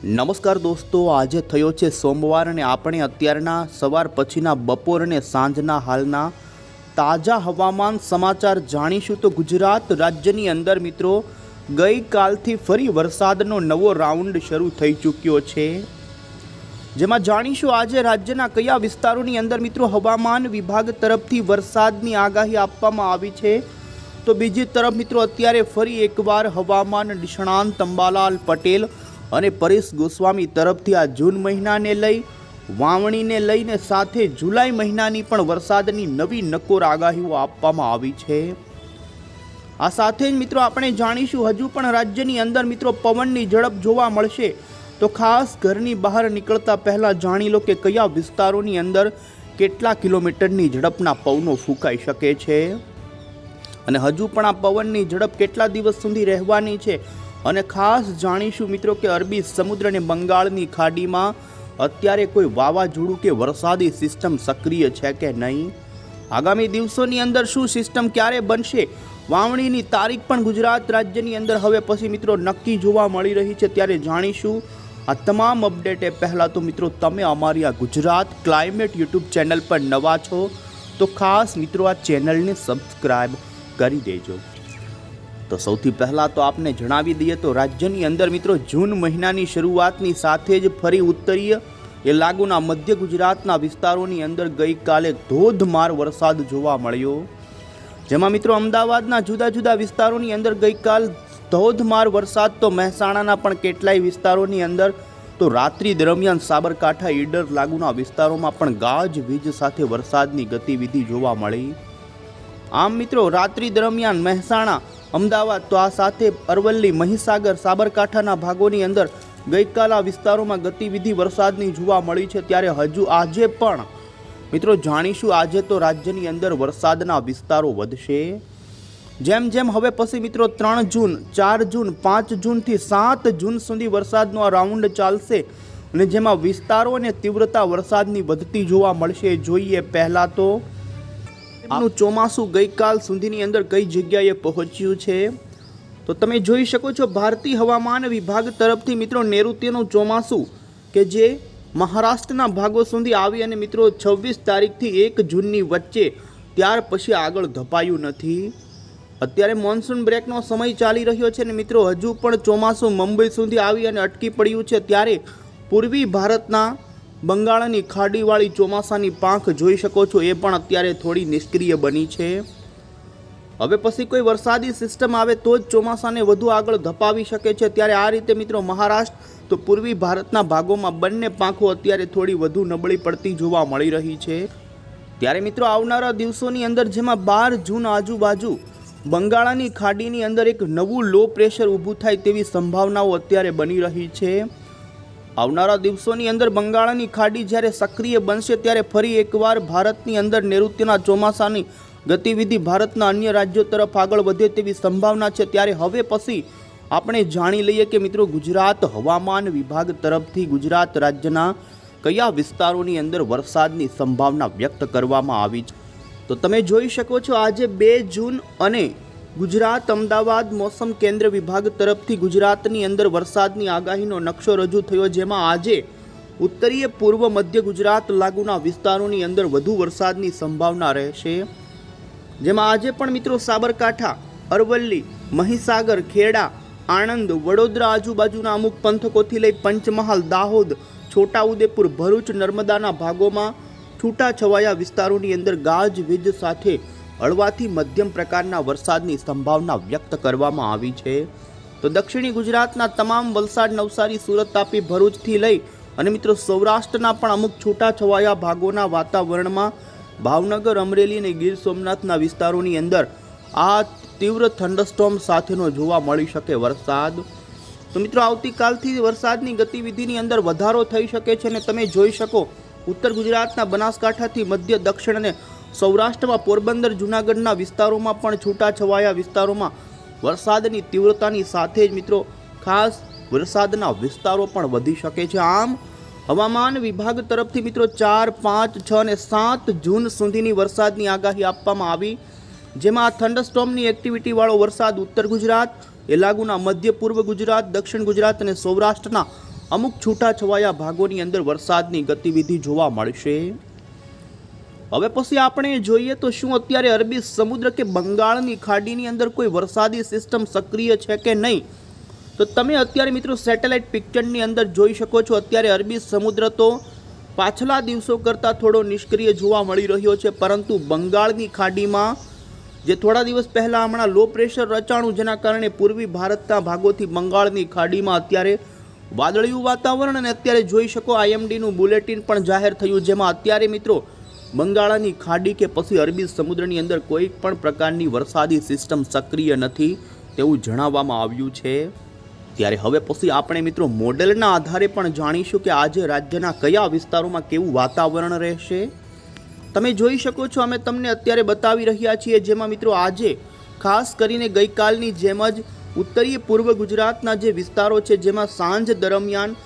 નમસ્કાર દોસ્તો, આજે થયો છે સોમવાર અને આપણે અત્યારના સવાર પછીના બપોર અને સાંજના હાલના તાજા હવામાન સમાચાર જાણીશું તો ગુજરાત રાજ્યની અંદર મિત્રો, ગઈકાલથી ફરી વરસાદનો નવો રાઉન્ડ શરૂ થઈ ચૂક્યો છે. જેમાં જાણીશું આજે રાજ્યના કયા વિસ્તારોની અંદર મિત્રો હવામાન વિભાગ તરફથી વરસાદની આગાહી આપવામાં આવી છે. તો બીજી તરફ મિત્રો, અત્યારે ફરી એકવાર હવામાન નિષ્ણાંત અંબાલાલ પટેલ અને પરેશ ગોસ્વામી તરફથી આ જૂન મહિનાને લઈ, વાવણીને લઈને સાથે જુલાઈ મહિનાની પણ વરસાદની નવી નકોર આગાહીઓ આપવામાં આવી છે. આ સાથે જ મિત્રો આપણે જાણીશું, હજુ પણ રાજ્યની અંદર મિત્રો પવનની ઝડપ જોવા મળશે. તો ખાસ ઘરની બહાર નીકળતા પહેલાં જાણી લો કે કયા વિસ્તારોની અંદર કેટલા કિલોમીટરની ઝડપના પવનો ફૂંકાઈ શકે છે. અને હજુ પણ આ પવનની ઝડપ કેટલા દિવસ સુધી રહેવાની છે અને ખાસ જાણીશું મિત્રો કે અરબી સમુદ્ર અને બંગાળની ખાડીમાં અત્યારે કોઈ વાવાઝોડું કે વરસાદી સિસ્ટમ સક્રિય છે કે નહીં? આગામી દિવસોની અંદર શું સિસ્ટમ ક્યારે બનશે? વાવણીની તારીખ પણ ગુજરાત રાજ્યની અંદર હવે પછી મિત્રો નક્કી જોવા મળી રહી છે ત્યારે જાણીશું. આ તમામ અપડેટ પહેલાં તો મિત્રો તમે અમારી આ ગુજરાત ક્લાઇમેટ યુટ્યુબ ચેનલ પર નવા છો તો ખાસ મિત્રો આ ચેનલને સબસ્ક્રાઈબ કરી દેજો. તો સૌથી પહેલાં તો આપને જણાવી દઈએ તો રાજ્યની અંદર મિત્રો જૂન મહિનાની શરૂઆતની સાથે જ ફરી ઉત્તરીય એ લાગુના મધ્ય ગુજરાતના વિસ્તારોની અંદર ગઈકાલે ધોધમાર વરસાદ જોવા મળ્યો. જેમાં મિત્રો અમદાવાદના જુદા જુદા વિસ્તારોની અંદર ગઈકાલ ધોધમાર વરસાદ તો મહેસાણાના પણ કેટલાય વિસ્તારોની અંદર તો રાત્રિ દરમિયાન સાબરકાંઠા, ઈડર લાગુના વિસ્તારોમાં પણ ગાજ, વીજ સાથે વરસાદની ગતિવિધિ જોવા મળી. આમ મિત્રો રાત્રિ દરમિયાન મહેસાણા અમદાવાદ તો આ સાથે અરવલ્લી, મહીસાગર, સાબરકાંઠાના ભાગોની અંદર ગઈકાલ આ વિસ્તારોમાં ગતિવિધિ વરસાદની જોવા મળી છે. ત્યારે હજુ આજે પણ, મિત્રો જાણીશું આજે તો રાજ્યની અંદર વરસાદના વિસ્તારો વધશે. જેમ જેમ હવે પછી મિત્રો ત્રણ જૂન, ચાર જૂન, પાંચ જૂનથી સાત જૂન સુધી વરસાદનો આ રાઉન્ડ ચાલશે અને જેમાં વિસ્તારો અને તીવ્રતા વરસાદની વધતી જોવા મળશે. જોઈએ પહેલાં તો આપનું ચોમાસું ગઈકાલ સુધીની અંદર કઈ જગ્યાએ પહોંચ્યું છે? તો તમે જોઈ શકો છો, ભારતીય હવામાન વિભાગ તરફથી મિત્રો નૈઋત્યનું ચોમાસું કે જે મહારાષ્ટ્રના ભાગો સુધી આવી અને મિત્રો છવ્વીસ તારીખથી એક જૂનની વચ્ચે ત્યાર પછી આગળ ધપાયું નથી. અત્યારે મોન્સૂન બ્રેકનો સમય ચાલી રહ્યો છે ને મિત્રો હજુ પણ ચોમાસું મુંબઈ સુધી આવી અને અટકી પડ્યું છે. ત્યારે પૂર્વી ભારતના બંગાળની ખાડીવાળી ચોમાસાની પાંખ જોઈ શકો છો, એ પણ અત્યારે થોડી નિષ્ક્રિય બની છે. હવે પછી કોઈ વરસાદી સિસ્ટમ આવે તો જ ચોમાસાને વધુ આગળ ધપાવી શકે છે. ત્યારે આ રીતે મિત્રો મહારાષ્ટ્ર તો પૂર્વી ભારતના ભાગોમાં બંને પાંખો અત્યારે થોડી વધુ નબળી પડતી જોવા મળી રહી છે. ત્યારે મિત્રો આવનારા દિવસોની અંદર જેમાં બાર જૂન આજુબાજુ બંગાળાની ખાડીની અંદર એક નવું લો પ્રેશર ઊભું થાય તેવી સંભાવનાઓ અત્યારે બની રહી છે. આવનારા દિવસોની અંદર બંગાળની ખાડી જ્યારે સક્રિય બનશે, ત્યારે ફરી એકવાર ભારતની અંદર નૈઋત્યના ચોમાસાની ગતિવિધિ ભારતના અન્ય રાજ્યો તરફ આગળ વધે તેવી સંભાવના છે. ત્યારે હવે પછી આપણે જાણી લઈએ કે મિત્રો, ગુજરાત હવામાન વિભાગ તરફથી ગુજરાત રાજ્યના કયા વિસ્તારોની અંદર વરસાદની સંભાવના વ્યક્ત કરવામાં આવી છે? તો તમે જોઈ શકો છો, આજે બે જૂન અને ગુજરાત અમદાવાદ મોસમ કેન્દ્ર વિભાગ તરફથી ગુજરાતની અંદર વરસાદની આગાહીનો નકશો રજૂ થયો, જેમાં આજે ઉત્તરીય પૂર્વ મધ્ય ગુજરાત લાગુના વિસ્તારોની અંદર વધુ વરસાદની સંભાવના રહેશે. જેમાં આજે પણ મિત્રો સાબરકાંઠા, અરવલ્લી, મહીસાગર, ખેડા, આણંદ, વડોદરા આજુબાજુના અમુક પંથકોથી લઈ પંચમહાલ, દાહોદ, છોટાઉદેપુર, ભરૂચ, નર્મદાના ભાગોમાં છૂટાછવાયા વિસ્તારોની અંદર ગાજવીજ સાથે હળવાથી મધ્યમ પ્રકારના વરસાદની સંભાવના વ્યક્ત કરવામાં આવી છે. તો દક્ષિણી ગુજરાતના તમામ વલસાડ, નવસારી, સુરત, તાપી, ભરૂચથી લઈ અને મિત્રો સૌરાષ્ટ્રના પણ અમુક છૂટાછવાયા ભાગોના વાતાવરણમાં ભાવનગર, અમરેલી અને ગીર સોમનાથના વિસ્તારોની અંદર આ તીવ્ર થંડરસ્ટોમ સાથેનો જોવા મળી શકે વરસાદ. તો મિત્રો આવતીકાલથી વરસાદની ગતિવિધિની અંદર વધારો થઈ શકે છે અને તમે જોઈ શકો, ઉત્તર ગુજરાતના બનાસકાંઠાથી મધ્ય દક્ષિણ અને સૌરાષ્ટ્રમાં પોરબંદર, જૂનાગઢના વિસ્તારોમાં પણ છૂટાછવાયા વિસ્તારોમાં વરસાદની તીવ્રતાની સાથે જ મિત્રો ખાસ વરસાદના વિસ્તારો પણ વધી શકે છે. આમ, હવામાન વિભાગ તરફથી મિત્રો ચાર, પાંચ, છ અને સાત જૂન સુધીની વરસાદની આગાહી આપવામાં આવી, જેમાં થંડરસ્ટોમની એક્ટિવિટીવાળો વરસાદ ઉત્તર ગુજરાત એલાગુના મધ્ય પૂર્વ ગુજરાત, દક્ષિણ ગુજરાત અને સૌરાષ્ટ્રના અમુક છૂટાછવાયા ભાગોની અંદર વરસાદની ગતિવિધિ જોવા મળશે. હવે પછી આપણે જોઈએ તો શું અત્યારે અરબી સમુદ્ર કે બંગાળની ખાડીની અંદર કોઈ વરસાદી સિસ્ટમ સક્રિય છે કે નહીં? તો તમે અત્યારે મિત્રો સેટેલાઇટ પિક્ચરની અંદર જોઈ શકો છો, અત્યારે અરબી સમુદ્ર તો પાછલા દિવસો કરતાં થોડો નિષ્ક્રિય જોવા મળી રહ્યો છે, પરંતુ બંગાળની ખાડીમાં જે થોડા દિવસ પહેલાં હમણાં લો પ્રેશર રચાણું જેના કારણે પૂર્વી ભારતના ભાગોથી બંગાળની ખાડીમાં અત્યારે વાદળિયું વાતાવરણ અને અત્યારે જોઈ શકો આઈએમડીનું બુલેટિન પણ જાહેર થયું, જેમાં અત્યારે મિત્રો બંગાળાની ખાડી કે પછી અરબી સમુદ્રની અંદર કોઈ પણ પ્રકારની વરસાદી સિસ્ટમ સક્રિય નથી તેવું જણાવવામાં આવ્યું છે. ત્યારે હવે પછી આપણે મિત્રો મોડેલના આધારે પણ જાણીશું કે આજે રાજ્યના કયા વિસ્તારોમાં કેવું વાતાવરણ રહેશે. તમે જોઈ શકો છો, અમે તમને અત્યારે બતાવી રહ્યા છીએ, જેમાં મિત્રો આજે ખાસ કરીને ગઈકાલની જેમ જ ઉત્તરીય પૂર્વ ગુજરાતના જે વિસ્તારો છે, જેમાં સાંજ દરમિયાન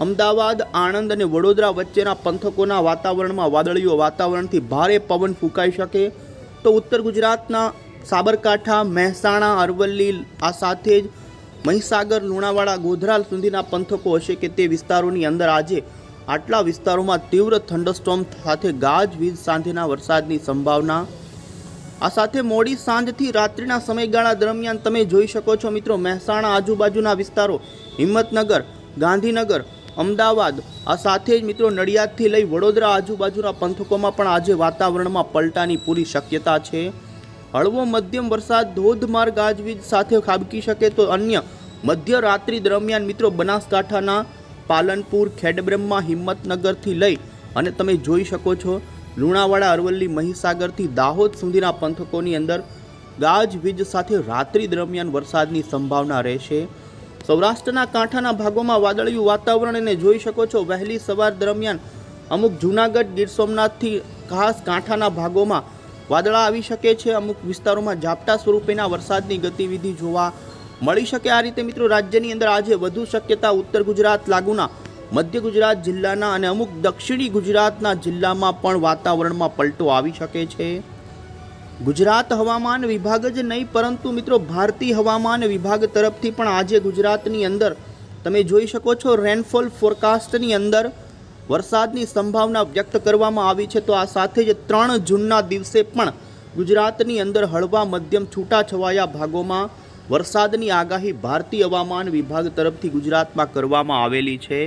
અમદાવાદ, આણંદ અને વડોદરા વચ્ચેના પંથકોના વાતાવરણમાં વાદળીઓ વાતાવરણથી ભારે પવન ફૂંકાઈ શકે તો ઉત્તર ગુજરાતના સાબરકાંઠા, મહેસાણા, અરવલ્લી, આ સાથે જ મહીસાગર, લુણાવાડા, ગોધરાલ સુધીના પંથકો હશે કે તે વિસ્તારોની અંદર આજે આટલા વિસ્તારોમાં તીવ્ર થંડરસ્ટોમ સાથે ગાજવીજ સાંજના વરસાદની સંભાવના. આ સાથે મોડી સાંજથી રાત્રિના સમયગાળા દરમિયાન તમે જોઈ શકો છો મિત્રો, મહેસાણા આજુબાજુના વિસ્તારો હિંમતનગર, ગાંધીનગર અમદાવાદ. આ સાથે જ મિત્રો નડિયાદથી લઈ વડોદરા આજુબાજુના પંથકોમાં પણ આજે વાતાવરણમાં પલટાની પૂરી શક્યતા છે. હળવો મધ્યમ વરસાદ, ધોધમાર ગાજવીજ સાથે ખાબકી શકે તો અન્ય મધ્ય રાત્રિ દરમિયાન મિત્રો બનાસકાંઠાના પાલનપુર, ખેડબ્રહ્મા, હિંમતનગરથી લઈ અને તમે જોઈ શકો છો, લુણાવાડા, અરવલ્લી, મહીસાગરથી દાહોદ સુધીના પંથકોની અંદર ગાજવીજ સાથે રાત્રિ દરમિયાન વરસાદની સંભાવના રહેશે. સૌરાષ્ટ્રના કાંઠાના ભાગોમાં વાદળિયું વાતાવરણ અને જોઈ શકો છો વહેલી સવાર દરમિયાન અમુક જૂનાગઢ, ગીર સોમનાથથી ખાસ કાંઠાના ભાગોમાં વાદળા આવી શકે છે. અમુક વિસ્તારોમાં ઝાપટા સ્વરૂપેના વરસાદની ગતિવિધિ જોવા મળી શકે. આ રીતે મિત્રો રાજ્યની અંદર આજે વધુ શક્યતા ઉત્તર ગુજરાત લાગુના, મધ્ય ગુજરાત જિલ્લાના અને અમુક દક્ષિણી ગુજરાતના જિલ્લામાં પણ વાતાવરણમાં પલટો આવી શકે છે. ગુજરાત હવામાન વિભાગ જ નહીં, પરંતુ મિત્રો ભારતીય હવામાન વિભાગ તરફથી પણ આજે ગુજરાતની અંદર તમે જોઈ શકો છો રેનફોલ ફોરકાસ્ટની અંદર વરસાદની સંભાવના વ્યક્ત કરવામાં આવી છે. તો આ સાથે જ ત્રણ જૂનના દિવસે પણ ગુજરાતની અંદર હળવા મધ્યમ છૂટાછવાયા ભાગોમાં વરસાદની આગાહી ભારતીય હવામાન વિભાગ તરફથી ગુજરાતમાં કરવામાં આવેલી છે.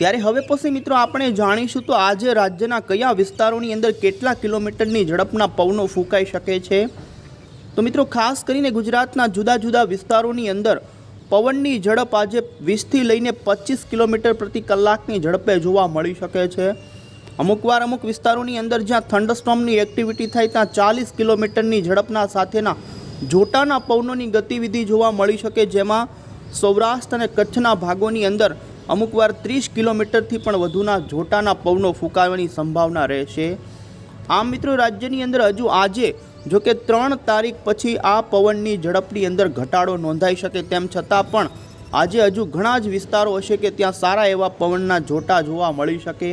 ત્યારે હવે પછી મિત્રો આપણે જાણીશું તો આજે રાજ્યના કયા વિસ્તારોની અંદર કેટલા કિલોમીટરની ઝડપના પવનો ફૂંકાઈ શકે છે? તો મિત્રો ખાસ કરીને ગુજરાતના જુદા જુદા વિસ્તારોની અંદર પવનની ઝડપ આજે વીસથી લઈને પચીસ કિલોમીટર પ્રતિ કલાકની ઝડપે જોવા મળી શકે છે. અમુકવાર અમુક વિસ્તારોની અંદર જ્યાં થંડરસ્ટોમની એક્ટિવિટી થાય ત્યાં ચાલીસ કિલોમીટરની ઝડપના સાથેના જોટાના પવનોની ગતિવિધિ જોવા મળી શકે, જેમાં સૌરાષ્ટ્ર અને કચ્છના ભાગોની અંદર અમુકવાર ત્રીસ કિલોમીટરથી પણ વધુના જોટાના પવનો ફૂંકાવાની સંભાવના રહેશે. આમ મિત્રો, રાજ્યની અંદર હજુ આજે, જો કે ત્રણ તારીખ પછી આ પવનની ઝડપની અંદર ઘટાડો નોંધાઈ શકે તેમ છતાં પણ આજે હજુ ઘણા જ વિસ્તારો હશે કે ત્યાં સારા એવા પવનના જોટા જોવા મળી શકે.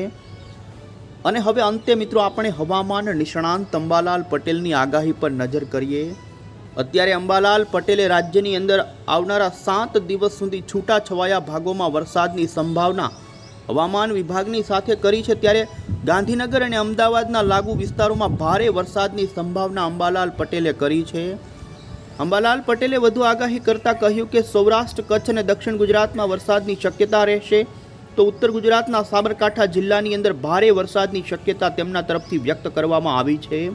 અને હવે અંતે મિત્રો, આપણે હવામાન નિષ્ણાંત અંબાલાલ પટેલની આગાહી પર નજર કરીએ. અત્યારે અંબાલાલ પટેલે રાજ્યની અંદર આવનારા સાત દિવસ સુધી છૂટાછવાયા ભાગોમાં વરસાદની સંભાવના હવામાન વિભાગની સાથે કરી છે ત્યારે ગાંધીનગર અને અમદાવાદના લાગુ વિસ્તારોમાં ભારે વરસાદની સંભાવના અંબાલાલ પટેલે કરી છે. અંબાલાલ પટેલે વધુ આગાહી કરતાં કહ્યું કે સૌરાષ્ટ્ર, કચ્છ અને દક્ષિણ ગુજરાતમાં વરસાદની શક્યતા રહેશે. તો ઉત્તર ગુજરાતના સાબરકાંઠા જિલ્લાની અંદર ભારે વરસાદની શક્યતા તેમના તરફથી વ્યક્ત કરવામાં આવી છે.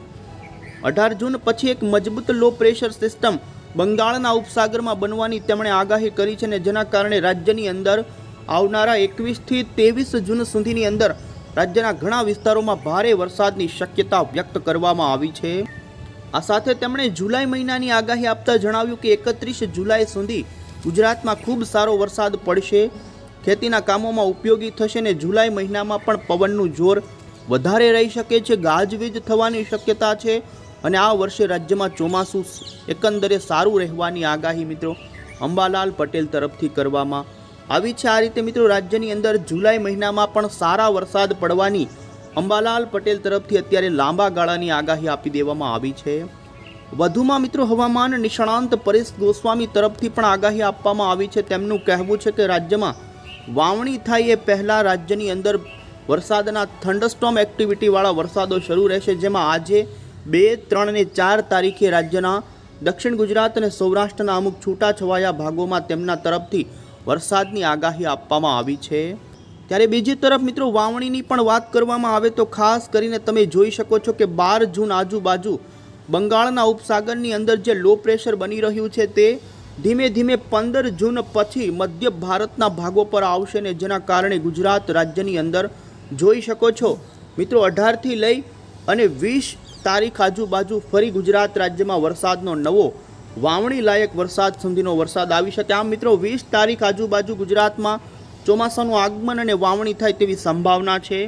અઢાર જૂન પછી એક મજબૂત લો પ્રેશર સિસ્ટમ બંગાળના ઉપસાગરમાં બનવાની તેમણે આગાહી કરી છે અને જેના કારણે રાજ્યની અંદર આવનારા એકવીસથી ત્રેવીસ જૂન સુધીની અંદર રાજ્યના ઘણા વિસ્તારોમાં ભારે વરસાદની શક્યતા વ્યક્ત કરવામાં આવી છે. આ સાથે તેમણે જુલાઈ મહિનાની આગાહી આપતા જણાવ્યું કે એકત્રીસ જુલાઈ સુધી ગુજરાતમાં ખૂબ સારો વરસાદ પડશે. ખેતીના કામોમાં ઉપયોગી થશે ને જુલાઈ મહિનામાં પણ પવનનું જોર વધારે રહી શકે છે, ગાજવીજ થવાની શક્યતા છે. અને આ વર્ષે રાજ્યમાં ચોમાસું એકંદરે સારું રહેવાની આગાહી મિત્રો અંબાલાલ પટેલ તરફથી કરવામાં આવી છે. આ રીતે મિત્રો રાજ્યની અંદર જુલાઈ મહિનામાં પણ સારા વરસાદ પડવાની અંબાલાલ પટેલ તરફથી અત્યારે લાંબા ગાળાની આગાહી આપી દેવામાં આવી છે. વધુમાં મિત્રો હવામાન નિષ્ણાંત પરેશ ગોસ્વામી તરફથી પણ આગાહી આપવામાં આવી છે. તેમનું કહેવું છે કે રાજ્યમાં વાવણી થાય એ પહેલાં રાજ્યની અંદર વરસાદના થંડરસ્ટોમ એક્ટિવિટીવાળા વરસાદો શરૂ રહેશે. જેમાં આજે બે, ત્રણ અને ચાર તારીખે રાજ્યના દક્ષિણ ગુજરાત અને સૌરાષ્ટ્રના અમુક છૂટાછવાયા ભાગોમાં તેમના તરફથી વરસાદની આગાહી આપવામાં આવી છે. ત્યારે બીજી તરફ મિત્રો, વાવણીની પણ વાત કરવામાં આવે તો ખાસ કરીને તમે જોઈ શકો છો કે બાર જૂન આજુબાજુ બંગાળના ઉપસાગરની અંદર જે લો પ્રેશર બની રહ્યું છે તે ધીમે ધીમે પંદર જૂન પછી મધ્ય ભારતના ભાગો પર આવશે ને જેના કારણે ગુજરાત રાજ્યની અંદર જોઈ શકો છો. મિત્રો, અઢારથી લઈ અને વીસ તારીખ આજુબાજુ ફરી ગુજરાત રાજ્યમાં વરસાદનો નવો, વાવણી લાયક વરસાદ સુધીનો વરસાદ આવી શકે. આમ મિત્રો, વીસ તારીખ આજુબાજુ ગુજરાતમાં ચોમાસાનું આગમન અને વાવણી થાય તેવી સંભાવના છે.